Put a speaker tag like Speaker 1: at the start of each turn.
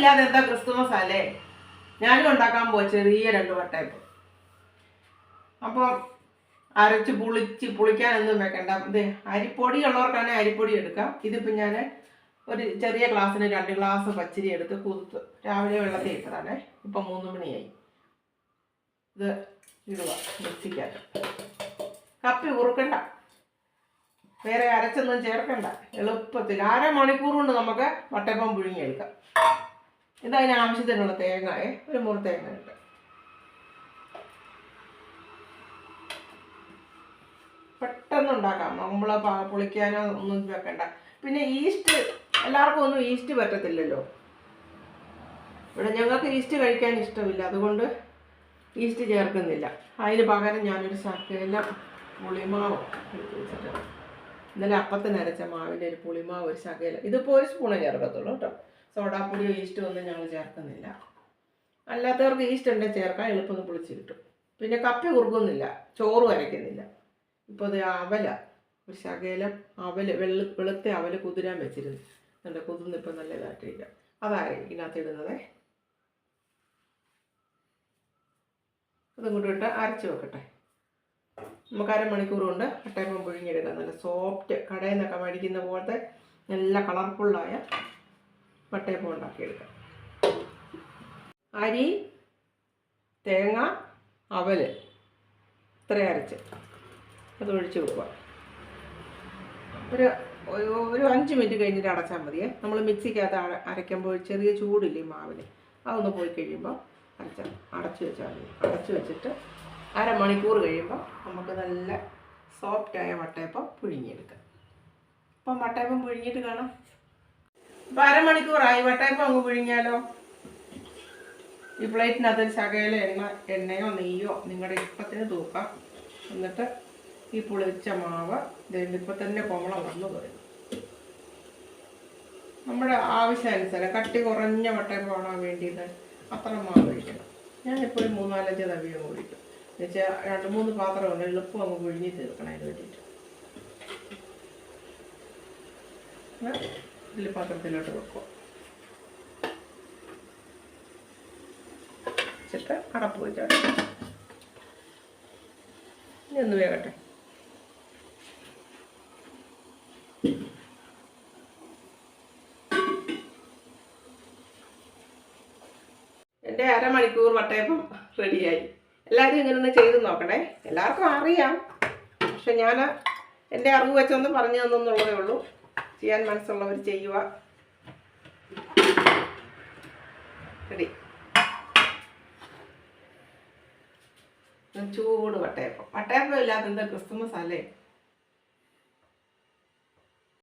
Speaker 1: ഇല്ലാതെ എന്താ ക്രിസ്തുമസ് അല്ലേ? ഞാനും ഉണ്ടാക്കാൻ പോയി ചെറിയ രണ്ട് വട്ടയപ്പം അപ്പോൾ അരച്ച് പുളിച്ച് പുളിക്കാനൊന്നും വെക്കണ്ട. ഇത് അരിപ്പൊടി ഉള്ളവർക്കാണെങ്കിൽ അരിപ്പൊടി എടുക്കാം. ഇതിപ്പോൾ ഞാൻ ഒരു ചെറിയ ഗ്ലാസ്സിന് രണ്ട് ഗ്ലാസ് പച്ചരി എടുത്ത് കുതിർത്ത് രാവിലെ വെള്ളത്തിൽ ഇട്ടതാണേ. ഇപ്പം മൂന്ന് മണിയായി. ഇത് ഇടുക മിക്സിക്കകത്ത്. കപ്പി ഉറുക്കണ്ട. വേറെ അരച്ചൊന്നും ചേർക്കണ്ട. എളുപ്പത്തിൽ. അര മണിക്കൂർ കൊണ്ട് നമുക്ക് വട്ടപ്പം പുഴുങ്ങിയെടുക്കാം ഇതതിന് ആവശ്യത്തിനുള്ള തേങ്ങയെ ഒരു മുറി തേങ്ങ ഉണ്ട് പെട്ടെന്ന് ഉണ്ടാക്കാം. നമ്മൾ പുളിക്കാനോ ഒന്നും വെക്കണ്ട. പിന്നെ ഈസ്റ്റ് എല്ലാവർക്കും ഒന്നും ഈസ്റ്റ് പറ്റത്തില്ലല്ലോ. ഇവിടെ ഞങ്ങൾക്ക് ഈസ്റ്റ് കഴിക്കാൻ ഇഷ്ടമില്ല. അതുകൊണ്ട് ഈസ്റ്റ് ചേർക്കുന്നില്ല. അതിന് പകരം ഞാനൊരു ശർക്കര പുളിമാവ് ഇന്നലെ അപ്പത്തിന് അരച്ച മാവിന്റെ ഒരു പുളിമാവ് ഒരു ശകല ഇതിപ്പോൾ ഒരു സ്പൂണേ ചേർക്കത്തുള്ളൂ കേട്ടോ. സോഡാപ്പൊടിയോ ഈസ്റ്റോ ഒന്നും ഞങ്ങൾ ചേർക്കുന്നില്ല. അല്ലാത്തവർക്ക് ഈസ്റ്റ് ഉണ്ടെങ്കിൽ ചേർക്കാൻ എളുപ്പം പൊളിച്ച് കിട്ടും. പിന്നെ കപ്പി കുറുക്കുന്നില്ല ചോറ് വരയ്ക്കുന്നില്ല. ഇപ്പോൾ അത് അവല ഒരു ശകലം അവൽ വെള്ള വെളുത്ത അവൽ കുതിരാൻ വെച്ചിരുന്നു. എന്നിട്ട് ഇപ്പം നല്ല ഇതായിട്ടില്ല. അതായിരിക്കും ഇതിനകത്ത് ഇടുന്നത് അതും കൂടി ഇട്ട് അരച്ച് വെക്കട്ടെ. നമുക്ക് അരമണിക്കൂർ കൊണ്ട് അട്ടയപ്പം പുഴുങ്ങിയെടുക്കാം നല്ല സോഫ്റ്റ് കടയിൽ നിന്നൊക്കെ മേടിക്കുന്ന പോലത്തെ നല്ല കളർഫുള്ളായ വട്ടയപ്പം ഉണ്ടാക്കിയെടുക്കാം അരി തേങ്ങ അവൽ ഇത്ര അരച്ച്. അത് ഒഴിച്ച് വെക്കുക ഒരു ഒരു- അഞ്ച് മിനിറ്റ് കഴിഞ്ഞിട്ട് അടച്ചാൽ മതിയേ. നമ്മൾ മിക്സിക്കകത്ത് അര- അരയ്ക്കുമ്പോൾ ചെറിയ ചൂടില്ലേ മാവിന്? അതൊന്ന് പോയി കഴിയുമ്പോൾ അരച്ചാൽ അടച്ചു വെച്ചാൽ മതി. അടച്ചു വെച്ചിട്ട് അരമണിക്കൂർ കഴിയുമ്പോൾ നമുക്ക് നല്ല സോഫ്റ്റായ വട്ടയപ്പം പുഴുങ്ങിയെടുക്കാം. അപ്പം വട്ടയപ്പം പുഴുങ്ങിയിട്ട് കാണാം. ഇപ്പം അരമണിക്കൂറായി വട്ടയപ്പം അങ്ങ് പിഴിഞ്ഞാലോ ഈ പ്ലേറ്റിനകത്ത് ശകല എണ്ണ എണ്ണയോ നെയ്യോ നിങ്ങളുടെ ഇപ്പത്തിന് തൂക്കാം. എന്നിട്ട് ഈ പുളിച്ച മാവ് ഇപ്പത്തന്നെ ഇപ്പം തന്നെ കോമളം വന്നു തുടങ്ങി നമ്മുടെ ആവശ്യാനുസരണം കട്ടി കുറഞ്ഞ വട്ടയപ്പമാണോ വേണ്ടിയത് അത്ര മാവ് ഒഴിക്കണം ഞാനിപ്പോൾ ഒരു മൂന്നാലഞ്ച് തവിയും ഒഴിക്കും എന്നുവെച്ചാൽ രണ്ട് മൂന്ന് പാത്രമുണ്ട് എളുപ്പം അങ്ങ് പുഴുങ്ങി തീർക്കണം അതിന് വേണ്ടിയിട്ട്. ഇതിൽ പാത്രത്തിലോട്ട് വെക്കുക വെച്ചിട്ട് അടപ്പ് വെച്ചാൽ ഇനി ഒന്ന് വേകട്ടെ എന്റെ അരമണിക്കൂർ വട്ടയപ്പം റെഡിയായി. എല്ലാവരും ഇങ്ങനെ ഒന്ന് ചെയ്ത് നോക്കണേ. എല്ലാവർക്കും അറിയാം. പക്ഷെ ഞാൻ എന്റെ അറിവ് വെച്ചൊന്ന് പറഞ്ഞു തന്നെന്നുള്ളതേ ഉള്ളൂ. ചെയ്യാൻ മനസ്സുള്ളവർ ചെയ്യുക. റെഡി ചൂട് വട്ടയപ്പം. വട്ടയപ്പം ഇല്ലാത്ത എന്താ ക്രിസ്മസ് അല്ലേ?